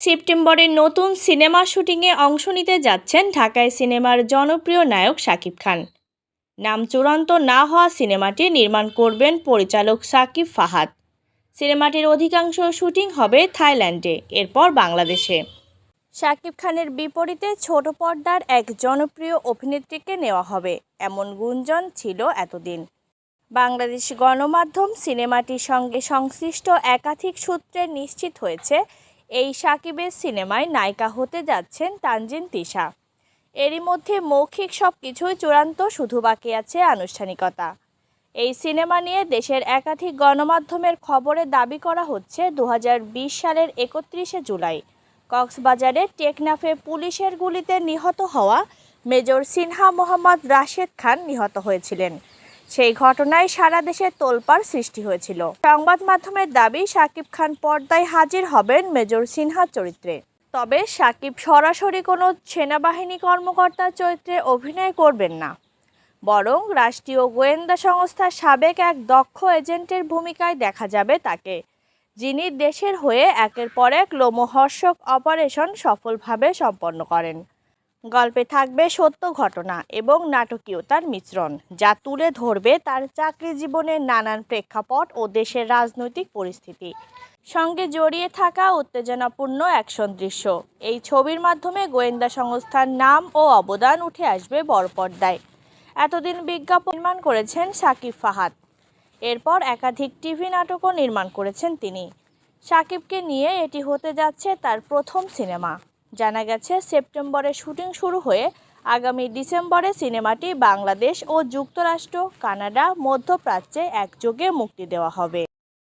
সেপ্টেম্বরে নতুন সিনেমা শুটিংয়ে অংশ নিতে যাচ্ছেন ঢাকায় সিনেমার জনপ্রিয় নায়ক শাকিব খান। নাম চূড়ান্ত না হওয়া সিনেমাটি নির্মাণ করবেন পরিচালক সাকিব ফাহাদ। সিনেমাটির অধিকাংশ শুটিং হবে থাইল্যান্ডে, এরপর বাংলাদেশে। শাকিব খানের বিপরীতে ছোট পর্দার এক জনপ্রিয় অভিনেত্রীকে নেওয়া হবে, এমন গুঞ্জন ছিল এতদিন। বাংলাদেশ গণমাধ্যম সিনেমাটির সঙ্গে সংশ্লিষ্ট একাধিক সূত্রে নিশ্চিত হয়েছে এই সাকিবের সিনেমায় নায়িকা হতে যাচ্ছেন তানজিন তিশা। এরই মধ্যে মৌখিক সব কিছুই চূড়ান্ত, শুধু বাকি আছে আনুষ্ঠানিকতা। এই সিনেমা নিয়ে দেশের একাধিক গণমাধ্যমের খবরে দাবি করা হচ্ছে দু হাজার বিশ সালের একত্রিশে জুলাই কক্সবাজারের টেকনাফে পুলিশের গুলিতে নিহত হওয়া মেজর সিনহা মোহাম্মদ রাশেদ খান নিহত হয়েছিলেন। সেই ঘটনায় সারা দেশে তোলপাড় সৃষ্টি হয়েছিল। সংবাদ মাধ্যমের দাবি, শাকিব খান পর্দায় হাজির হবেন মেজর সিনহা চরিত্রে। তবে সাকিব সরাসরি কোনো সেনাবাহিনী কর্মকর্তার চরিত্রে অভিনয় করবেন না। বরং রাষ্ট্রীয় গোয়েন্দা সংস্থার সাবেক এক দক্ষ এজেন্টের ভূমিকায় দেখা যাবে তাকে, যিনি দেশের হয়ে একের পর এক লোমহর্ষক অপারেশন সফলভাবে সম্পন্ন করেন। গল্পে থাকবে সত্য ঘটনা এবং নাটকীয়তার মিশ্রণ, যা তুলে ধরবে তার চাকরি জীবনের নানান প্রেক্ষাপট ও দেশের রাজনৈতিক পরিস্থিতি। সঙ্গে জড়িয়ে থাকা উত্তেজনাপূর্ণ অ্যাকশন দৃশ্য। এই ছবির মাধ্যমে গোয়েন্দা সংস্থার নাম ও অবদান উঠে আসবে বড় পর্দায়। এতদিন বিজ্ঞাপন নির্মাণ করেছেন সাকিব ফাহাদ। এরপর একাধিক টিভি নাটকও নির্মাণ করেছেন তিনি। সাকিবকে নিয়ে এটি হতে যাচ্ছে তার প্রথম সিনেমা। জানা গেছে, সেপ্টেম্বরে শুটিং শুরু হয়ে আগামী ডিসেম্বরে সিনেমাটি বাংলাদেশ ও যুক্তরাষ্ট্র, কানাডা, মধ্যপ্রাচ্যে একযোগে মুক্তি দেওয়া হবে।